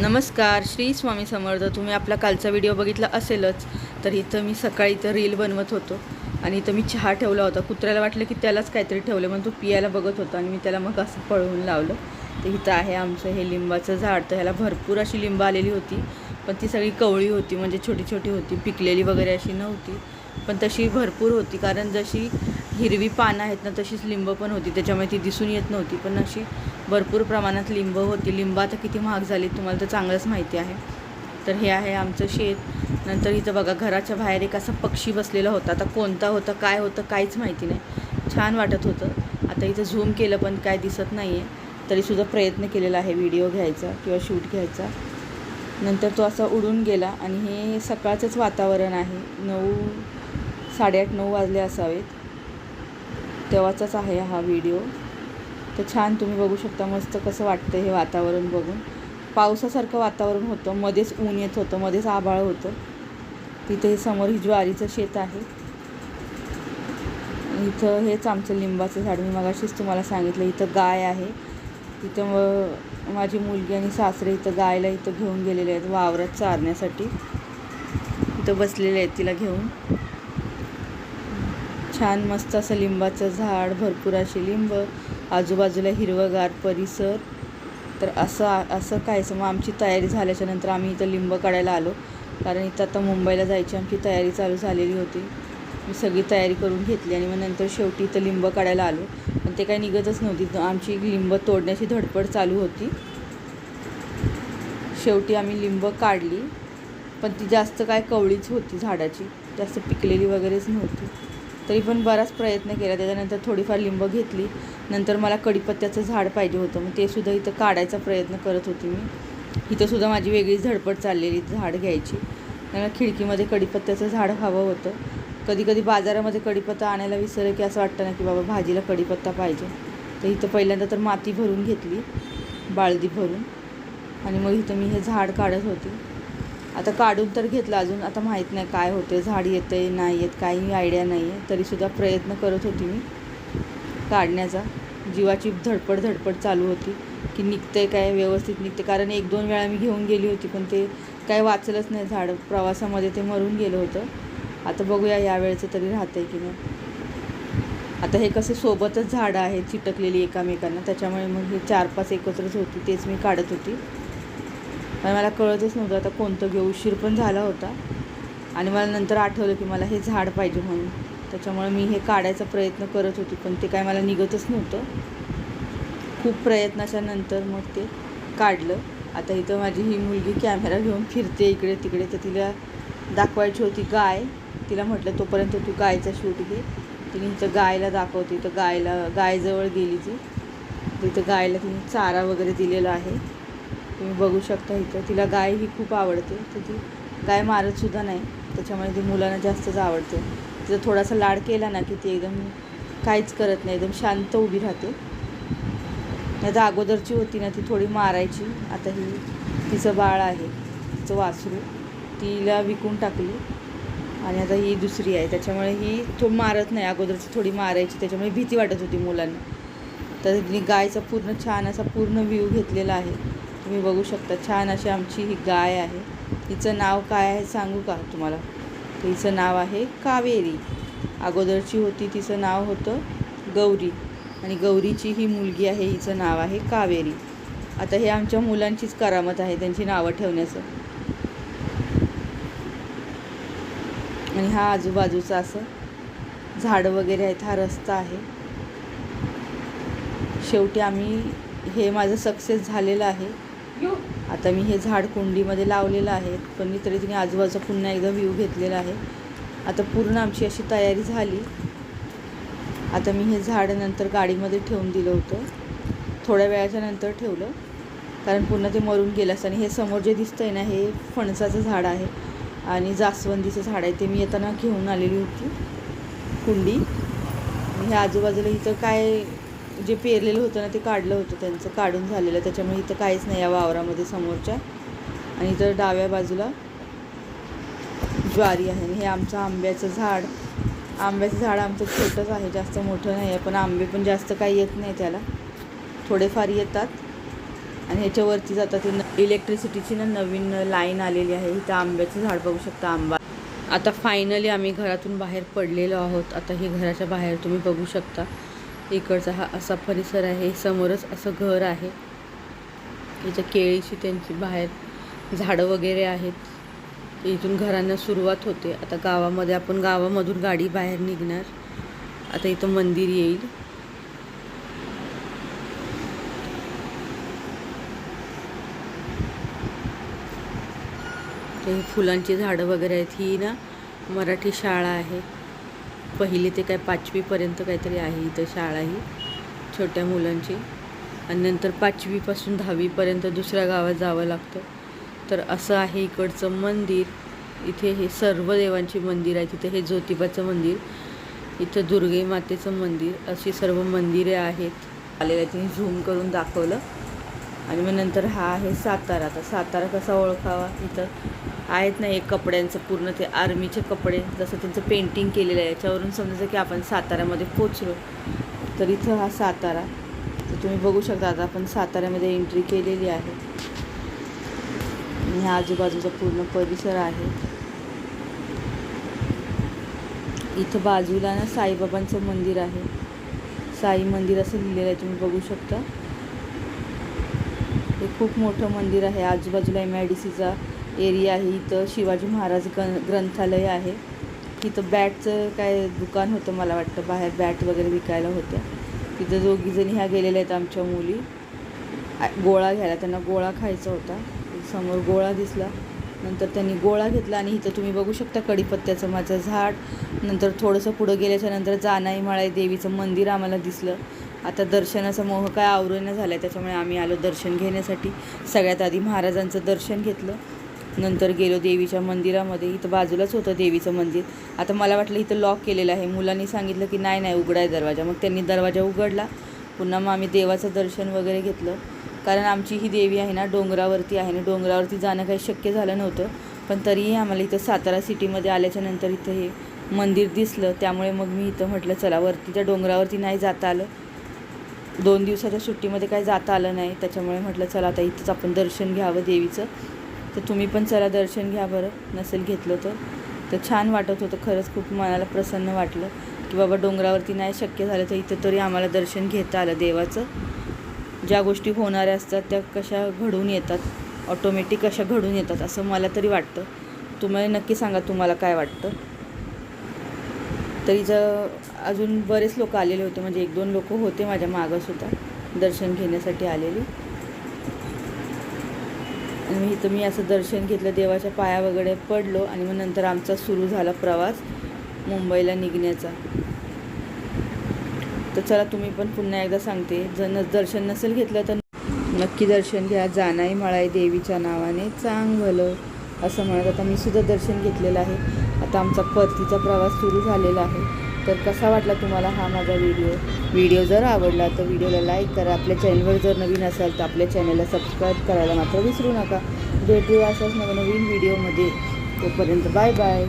नमस्कार श्री स्वामी समर्थ. तुम्ही आपला कालचा व्हिडिओ बघितला असेलच तर इथं मी सकाळी इथं रील बनवत होतो. आणि इथं मी चहा ठेवला होता. कुत्र्याला वाटलं की त्यालाच काहीतरी ठेवलं म्हणून तो पियाला बघत होता. आणि मी त्याला मग असं पळवून लावलं. तर इथं आहे आमचं हे लिंबाचं झाड. तर ह्याला भरपूर अशी लिंब आलेली होती पण ती सगळी कवळी होती म्हणजे छोटी छोटी होती. पिकलेली वगैरे अशी नव्हती पण तशी भरपूर होती. कारण जशी हिरवी पानं आहेत ना तशीच लिंब पण होती. त्याच्यामुळे ती दिसून येत नव्हती. पण अशी भरपूर प्रमाणात लिंब होती. लिंब आता किती महाग झाली तुम्हाला तर चांगलंच माहिती आहे. तर हे आहे आमचं शेत. नंतर इथं बघा घराच्या बाहेर एक असा पक्षी बसलेला होता. आता कोणता होता काय होतं काहीच माहिती नाही. छान वाटत होतं. आता इथं झूम केलं पण काय दिसत नाही आहे तरीसुद्धा प्रयत्न केलेला आहे व्हिडिओ घ्यायचा किंवा शूट घ्यायचा. नंतर तो असा उडून गेला आणि हे सकाळचंच वातावरण आहे. नऊ साडेआठ नऊ वाजले असावेत. तेव्हाचाच आहे हा व्हिडिओ तर छान तुम्ही बघू शकता मस्त कसं वाटतं हे वातावरण बघून. पावसासारखं वातावरण होतं मध्येच ऊन येत होतं मध्येच आभाळ होतं. तिथे हे समोर ही ज्वारीचं शेत आहे. इथं हेच आमचं लिंबाचं झाड मी मगाशीच तुम्हाला सांगितलं इथं गाय आहे. इथं मग माझी मुलगी आणि सासरे इथं गायला इथं घेऊन गेलेले आहेत वावरात चारण्यासाठी. इथं बसलेले आहेत तिला घेऊन. छान मस्त असं लिंबाचं झाड भरपूर अशी लिंब. आजूबाजूला हिरवंगार परिसर. तर असं असं कायचं मग आमची तयारी झाल्याच्यानंतर आम्ही इथं लिंब काढायला आलो. कारण इथं आता मुंबईला जायची आमची तयारी चालू झालेली होती. मी सगळी तयारी करून घेतली आणि मग नंतर शेवटी इथं लिंब काढायला आलो. पण ते काही निघतच नव्हती. आमची लिंब तोडण्याची धडपड चालू होती. शेवटी आम्ही लिंब काढली. पण ती जास्त काय कवळीच होती झाडाची. जास्त पिकलेली वगैरेच नव्हती. तरी पण बराच प्रयत्न केला. त्याच्यानंतर थोडीफार लिंब घेतली. नंतर मला कडीपत्त्याचं झाड पाहिजे होतं. मग ते सुद्धा इथं काढायचा प्रयत्न करत होती मी. इथं सुद्धा माझी वेगळीच धडपड चाललेली झाड घ्यायची. त्यामुळे खिडकीमध्ये कडीपत्त्याचं झाड हवं होतं. कधी कधी बाजारामध्ये कडीपत्ता आणायला विसरलं की असं वाटतं ना की बाबा भाजीला कडीपत्ता पाहिजे. तर इथं पहिल्यांदा तर माती भरून घेतली. बाळदी भरून. आणि मग इथं मी हे झाड काढत होती. आता काढून तर घेतलं अजून. आता माहीत नाही काय होते झाड येतं आहे नाही येत काही आयडिया नाही आहे. तरीसुद्धा प्रयत्न करत होती मी काढण्याचा. जीवाची धडपड धडपड चालू होती की निघते काय व्यवस्थित निघते कारण एक दोन वेळा मी घेऊन गेली होती पण ते काय वाचलंच नाही झाड. प्रवासामध्ये ते मरून गेलं होतं. आता बघूया यावेळेचं तरी राहतं आहे की नाही. आता हे कसे सोबतच झाडं आहेत चिटकलेली एकामेकांना. त्याच्यामुळे मग हे चार पाच एकत्रच होती. तेच मी काढत होती. पण मला कळतच नव्हतं आता कोणतं घेऊ. उशीर पण झाला होता. आणि मला नंतर आठवलं की मला हे झाड पाहिजे म्हणून. त्याच्यामुळे मी हे काढायचा प्रयत्न करत होती पण ते काय मला निघतच नव्हतं. खूप प्रयत्नाच्या नंतर मग ते काढलं. आता इथं माझी ही मुलगी कॅमेरा घेऊन फिरते इकडे तिकडे. तर तिला दाखवायची होती गाय. तिला म्हटलं तोपर्यंत तू गायचा शूट घे. तिने इथं गायला दाखवते. इथं गायला गायजवळ गेली ती. तिथं गायला तिने चारा वगैरे दिलेला आहे. तुम्ही बघू शकता इथं. तिला गाय ही खूप आवडते. तर ती गाय मारतसुद्धा नाही. त्याच्यामुळे ती मुलांना जास्तच आवडते. तिचा थोडासा लाड केला ना की ती एकदम काहीच करत नाही. एकदम शांत उभी राहते. नाही तर अगोदरची होती ना ती थोडी मारायची. आता ही तिचं बाळ आहे. तिचं वासरू. तिला विकून टाकली. आणि आता ही दुसरी आहे. त्याच्यामुळे ही तो मारत नाही. अगोदरची थोडी मारायची. त्याच्यामुळे भीती वाटत होती मुलांना. तर तिने गायचा पूर्ण छान असा पूर्ण व्ह्यू घेतलेला आहे. तुम्ही बघू शकता. छान अशी आमची ही गाय आहे. हिचं नाव काय आहे सांगू का तुम्हाला? तिचं हिचं नाव आहे कावेरी. अगोदरची होती तिचं नाव होतं गौरी. आणि गौरीची ही मुलगी आहे हिचं नाव आहे कावेरी. आता हे आमच्या मुलांचीच करामत आहे त्यांची नावं ठेवण्याचं. आणि हा आजूबाजूचा असं झाडं वगैरे आहेत हा रस्ता आहे. शेवटी आम्ही हे माझं सक्सेस झालेलं आहे. आता मी हे झाड कुंडीमध्ये लावलेलं आहे पण मी तरी तिने आजूबाजूचा पुन्हा एकदा व्ह्यू घेतलेला आहे. आता पूर्ण आमची अशी तयारी झाली. आता मी हे झाड नंतर गाडीमध्ये ठेवून दिलं होतं. थोड्या वेळाच्या नंतर ठेवलं कारण पूर्ण ते मरून गेलं असतं. आणि हे समोर जे दिसतं आहे ना हे फणसाचं झाड आहे आणि जास्वंदीचं झाड आहे. ते मी येताना घेऊन आलेली होती कुंडी. हे आजूबाजूला इथं काय जे पेरलेलं होतं ना ते काढलं होतं. त्यांचं काढून झालेलं. त्याच्यामुळे इथं काहीच नाही या वावरामध्ये समोरच्या. आणि इथं डाव्या बाजूला ज्वारी आहे. आणि हे आमचं आंब्याचं झाड. आंब्याचं झाड आमचं छोटंच आहे. जास्त मोठं नाही आहे पण आंबे पण जास्त काही येत नाही त्याला. थोडेफार येतात. आणि ह्याच्यावरतीच आता ते इलेक्ट्रिसिटीची ना नवीन लाईन आलेली आहे. इथं आंब्याचं झाड बघू शकता आंबा. आता फायनली आम्ही घरातून बाहेर पडलेलो आहोत. आता हे घराच्या बाहेर तुम्ही बघू शकता. इकडचा हा असा परिसर आहे समोरच असं घर आहे. इथं केळीची त्यांची बाहेर झाडं वगैरे आहेत. इथून घरांना सुरुवात होते. आता गावामध्ये आपण गावामधून गाडी बाहेर निघणार. आता इथं मंदिर येईल. ते फुलांची झाडं वगैरे आहेत. ही ना मराठी शाळा आहे. पहिली ते काय पाचवीपर्यंत काहीतरी आहे इथं शाळा ही छोट्या मुलांची. आणि नंतर पाचवीपासून दहावीपर्यंत दुसऱ्या गावात जावं लागतं. तर असं आहे इकडचं मंदिर. इथे हे सर्व देवांची मंदिर आहे तिथे हे ज्योतिबाचं मंदिर इथं दुर्गे मातेचं मंदिर अशी सर्व मंदिरे आहेत. आलेल्या तिने झूम करून दाखवलं. आणि मग नंतर हा आहे सातारा. तर सातारा कसा ओळखावा? इथं आहेत ना एक कपड्यांचं पूर्ण ते आर्मीचे कपडे. जसं त्यांचं पेंटिंग केलेलं आहे. याच्यावरून समजायचं की आपण साताऱ्यामध्ये पोचलो. तर इथं हा सातारा. तर तुम्ही बघू शकता आता आपण साताऱ्यामध्ये एंट्री केलेली आहे. आणि हा आजूबाजूचा पूर्ण परिसर आहे. इथं बाजूला ना साईबाबांचं मंदिर आहे. साई मंदिर असं लिहिलेलं आहे. तुम्ही बघू शकता. हे खूप मोठं मंदिर आहे. आजूबाजूला एम आय डी सीचा एरिया आहे. इथं शिवाजी महाराज गं ग्रंथालय आहे. इथं बॅटचं काय दुकान होतं मला वाटतं. बाहेर बॅट वगैरे विकायला होत्या. तिथं दोघीजणी ह्या गेलेल्या आहेत आमच्या मुली. गोळा घ्यायला. त्यांना गोळा खायचा होता. समोर गोळा दिसला. नंतर त्यांनी गोळा घेतला आणि इथं तुम्ही बघू शकता कडीपत्त्याचं माझं झाड. नंतर थोडंसं पुढं गेल्याच्यानंतर जानाई माळाई देवीचं मंदिर आम्हाला दिसलं. आता दर्शनाचा मोह काय आवरून झाला आहे त्याच्यामुळे आम्ही आलो दर्शन घेण्यासाठी. सगळ्यात आधी महाराजांचं दर्शन घेतलं. नंतर गेलो देवीच्या मंदिरामध्ये. इथं बाजूलाच होतं देवीचं मंदिर. आता मला वाटलं इथं लॉक केलेलं आहे. मुलांनी सांगितलं की नाही नाही उघडाय दरवाजा. मग त्यांनी दरवाजा उघडला. पुन्हा मग आम्ही देवाचं दर्शन वगैरे घेतलं. कारण आमची ही देवी आहे ना डोंगरावरती आहे. ना डोंगरावरती जाणं काही शक्य झालं नव्हतं. पण तरीही आम्हाला इथं सातारा सिटीमध्ये आल्याच्यानंतर इथं हे मंदिर दिसलं. त्यामुळे मग मी इथं म्हटलं चला वरती त्या डोंगरावरती नाही जाता आलं. दोन दिवसाच्या सुट्टीमध्ये काय जाता आलं नाही. त्याच्यामुळे म्हटलं चला आता इथंच आपण दर्शन घ्यावं देवीचं. तर तुम्ही पण चला दर्शन घ्या बरं. नसेल घेतलं तर. तर छान वाटत होतं. खरंच खूप मनाला प्रसन्न वाटलं की बाबा डोंगरावरती नाही शक्य झालं तर इथं तरी आम्हाला दर्शन घेता आलं देवाचं. ज्या गोष्टी होणाऱ्या असतात त्या कशा घडून येतात. ऑटोमॅटिक कशा घडून येतात असं मला तरी वाटतं. तुम्हाला नक्की सांगा तुम्हाला काय वाटतं? तर इथं अजून बरेच लोक आलेले होते. म्हणजे एक दोन लोक होते माझ्या मागंसुद्धा दर्शन घेण्यासाठी आलेले. आणि मी इथं मी असं दर्शन घेतलं देवाच्या पाया वगैरे पडलो आणि मग नंतर आमचा सुरू झाला प्रवास मुंबईला निघण्याचा. तर चला तुम्ही पण पुन्हा एकदा सांगते जर न दर्शन नसेल घेतलं तर नक्की दर्शन घ्या. जानाई मळाई देवीच्या नावाने चांगलं. असं म्हणत आता मी सुद्धा दर्शन घेतलेलं आहे. आता आमचा परतीचा प्रवास सुरू झालेला आहे. तर कसा वाटला तुम्हाला हा माझा व्हिडिओ? व्हिडिओ जर आवडला तर व्हिडिओला लाईक करा. आपल्या चॅनलवर जर नवीन असाल तर आपल्या चॅनलला सबस्क्राईब करायला मात्र विसरू नका. भेटूया अशाच नवनवीन व्हिडिओमध्ये. तोपर्यंत बाय बाय.